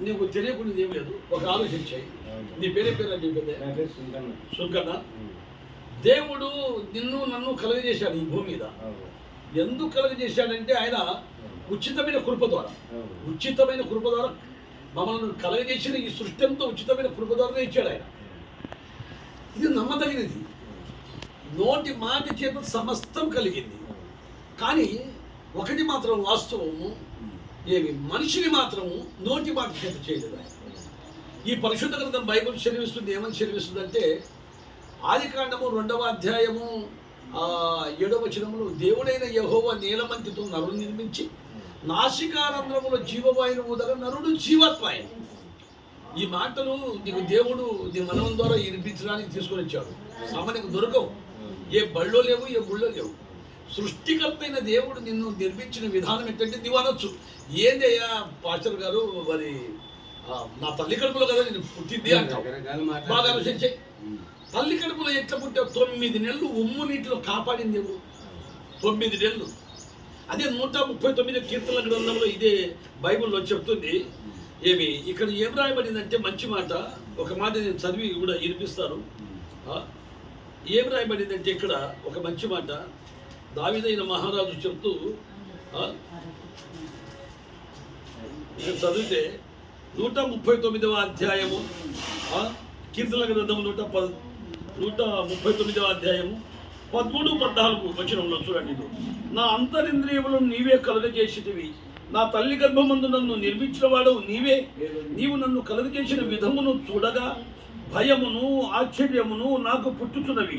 నీకు తెలియకుండా ఏం లేదు. ఒక ఆలోచించాయి. నీ పేరే పేరు నీ పెద్ద నా పేరు సుందన్న. సుంకన్న. దేవుడు నిన్ను నన్ను కలుగజేశాడు ఈ భూమి మీద. ఎందుకు కలుగజేశాడంటే ఆయన ఉచితమైన కృప ద్వారా. ఉచితమైన కృప ద్వారా మమ్మల్ని కలగజేసిన ఈ సృష్టి అంతా ఉచితమైన కృప ద్వారానే ఇచ్చాడు ఆయన. ఇది నమ్మదగినది. నోటి మాట చేత సమస్తం కలిగింది. కానీ ఒకటి మాత్రం వాస్తవము. ఏమి? మనిషిని మాత్రము నోటి మాట చేత చేయలేదు ఈ పరిశుద్ధ గ్రంథం బైబుల్ చదివిస్తుంది ఏమని చదివిస్తుంది అంటే ఆదికాండము రెండవ అధ్యాయము ఏడవ వచనములు దేవుడైన యహోవ నీలమంతితో నరుడు నిర్మించి నాసికారంధ్రముల జీవవాయును ఊదగా నరుడు జీవత్వాయు. ఈ మాటలు నీకు దేవుడు నీ మనం ద్వారా వినిపించడానికి తీసుకొని వచ్చాడు సామాన్యంగా దొరకవు. ఏ బళ్ళో లేవు ఏ గుళ్ళో లేవు. సృష్టికర్త అయిన దేవుడు నిన్ను నిర్మించిన విధానం ఏంటంటే నీవు అనొచ్చు. ఏందయ్యా పాస్టర్ గారు మరి నా తల్లి కడుపులో కదా నేను పుట్టింది అంటావు. మాట్లాడతారు. బాగా ఆలోచించే. తల్లి కడుపులో ఎట్లా పుట్టావు? తొమ్మిది నెలలు ఉమ్ము నీటిలో కాపాడింది ఎవరు? తొమ్మిది నెలలు. అదే నూట ముప్పై తొమ్మిది కీర్తన గ్రంథంలో ఇదే బైబిల్లో చెప్తుంది. ఏమి ఇక్కడ ఏం రాయబడిందంటే మంచి మాట ఒక మాట నేను చదివి కూడా వినిపిస్తాను. ఏం రాయబడిందంటే ఇక్కడ ఒక మంచి మాట దావిదైన మహారాజు చెప్తూ నేను చదివితే నూట ముప్పై తొమ్మిదవ అధ్యాయము ఆ, కీర్తన గ్రంథము నూట ప నూట ముప్పై తొమ్మిదవ అధ్యాయము పదమూడు పద్నాలుగు వచనంలో చూడండి ఇది నా అంతరింద్రియములను నీవే కలుగజేసిటివి నా తల్లి గర్భమందు నన్ను నిర్మించిన వాడు నీవే. నీవు నన్ను కలుగజేసిన విధమును చూడగా భయమును ఆశ్చర్యమును నాకు పుట్టుచున్నవి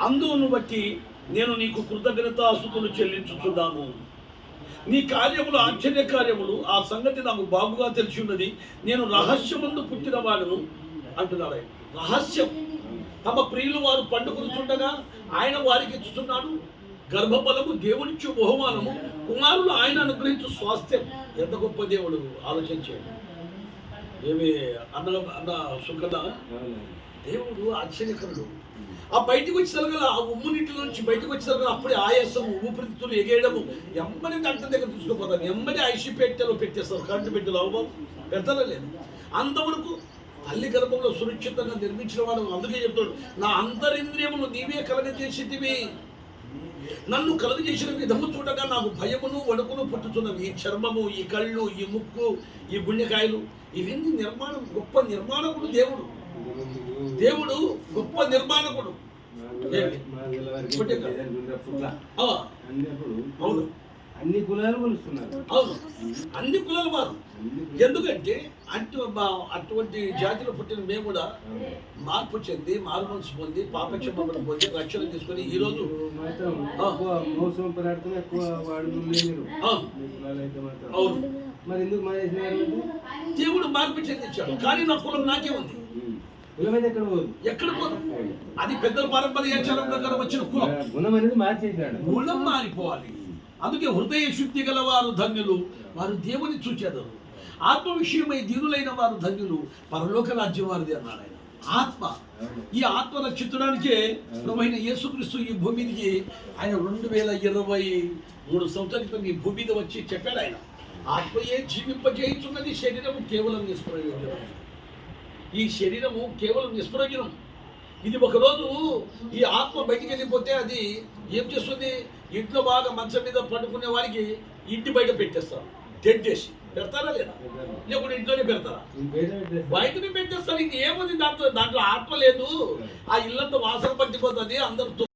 అందును బట్టి నేను నీకు కృతజ్ఞతాస్తుతులు చెల్లించుచున్నాను. నీ కార్యములు ఆశ్చర్య కార్యములు ఆ సంగతి నాకు బాగుగా తెలిసి ఉన్నది నేను రహస్యముందు పుట్టిన వాడును అంటున్నాడు ఆయన. రహస్యం. తమ ప్రియులు వారు పండుకొనుచుండగా ఆయన వారికి ఇచ్చుతున్నాడు గర్భఫలము దేవునిచ్చు బహుమానము కుమారులు ఆయన అనుగ్రహించు స్వాస్థ్యం. ఎంత గొప్ప దేవుడు? ఆలోచించేయండి ఏమి అన్న అన్న సుఖదా దేవుడు ఆశ్చర్యకరుడు ఆ బయటకు వచ్చేసరిగా ఆ ఉమ్ము నీటి నుంచి బయటకు వచ్చేసరిగా అప్పుడే ఆయాసం ఊపిరితిత్తులు ఎగేయడము ఎమ్మని డాక్టర్ దగ్గర తీసుకుపోతాను ఎమ్మని ఐసి పెట్టెలో పెట్టేస్తారు. కరెంటు పెట్టెలో అవబాబు పెడతారా లేదు అంతవరకు తల్లి గర్భంలో సురక్షితంగా నిర్మించిన వాడు అందుకే చెప్తాడు నా అంతరింద్రియమును నీవే కలగజేసిటివి నన్ను కలుగజేసిన విధము చూడగా నాకు భయమును వణుకును పుట్టుతున్నవి. ఈ చర్మము ఈ కళ్ళు ఈ ముక్కు ఈ గుండెకాయలు ఇవన్నీ నిర్మాణం గొప్ప నిర్మాణకుడు దేవుడు. దేవుడు గొప్ప నిర్మాణకుడు. అవును. అన్ని కులాలు కొలుస్తున్నారు. అవును. అన్ని కులాల వారు. ఎందుకంటే అటు అటువంటి జాతిలో పుట్టిన మేము కూడా. మార్పు చెంది మారు మనసు పొంది పాపక్షమను పొంది రక్షణ తీసుకొని ఈ రోజు మోసం ఎక్కువ అవును. మరి ఎందుకు మానేసినారు దేవుడు మార్పు చెందించాడు. కానీ నా కులం నాకే ఉంది. ఎక్కడ అది పెద్దల పారంపర్యాచారం ప్రకారం వచ్చిన కులం గుణం అనేది మార్చేసినాడు గుణం మారిపోవాలి. అందుకే హృదయ శుద్ధి గల వారు ధన్యులు వారు దేవుని చూచేదరు. ఆత్మ విషయమై దీనులైన వారు ధన్యులు పరలోక రాజ్యం వారిది అన్నాడు ఆయన. ఆత్మ. ఈ ఆత్మ రక్షించడానికే ప్రభువైన యేసుక్రీస్తు ఈ భూమి మీదకి ఆయన రెండు వేల ఇరవై మూడు సంవత్సరాల క్రితం ఈ భూమి మీద వచ్చి చెప్పాడు ఆయన. ఆత్మయే జీవింపజేయుచున్నది శరీరము కేవలం నిష్ప్రయోజనం ఈ శరీరము కేవలం నిష్ప్రయోజనం. ఇది ఒకరోజు ఈ ఆత్మ బయటికి వెళ్ళిపోతే అది ఏం చేస్తుంది? ఇంట్లో బాగా మంచం మీద పడుకునే వారికి ఇంటి బయట పెట్టేస్తారు. డెడ్ చేసి పెడతారా లేదా? లేకుంటే ఇంట్లోనే పెడతారా? బయటనే పెట్టేస్తారు. ఇంక దాంట్లో? దాంట్లో ఆత్మ లేదు. ఆ ఇల్లంతా వాసన పట్టిపోతుంది. అందరు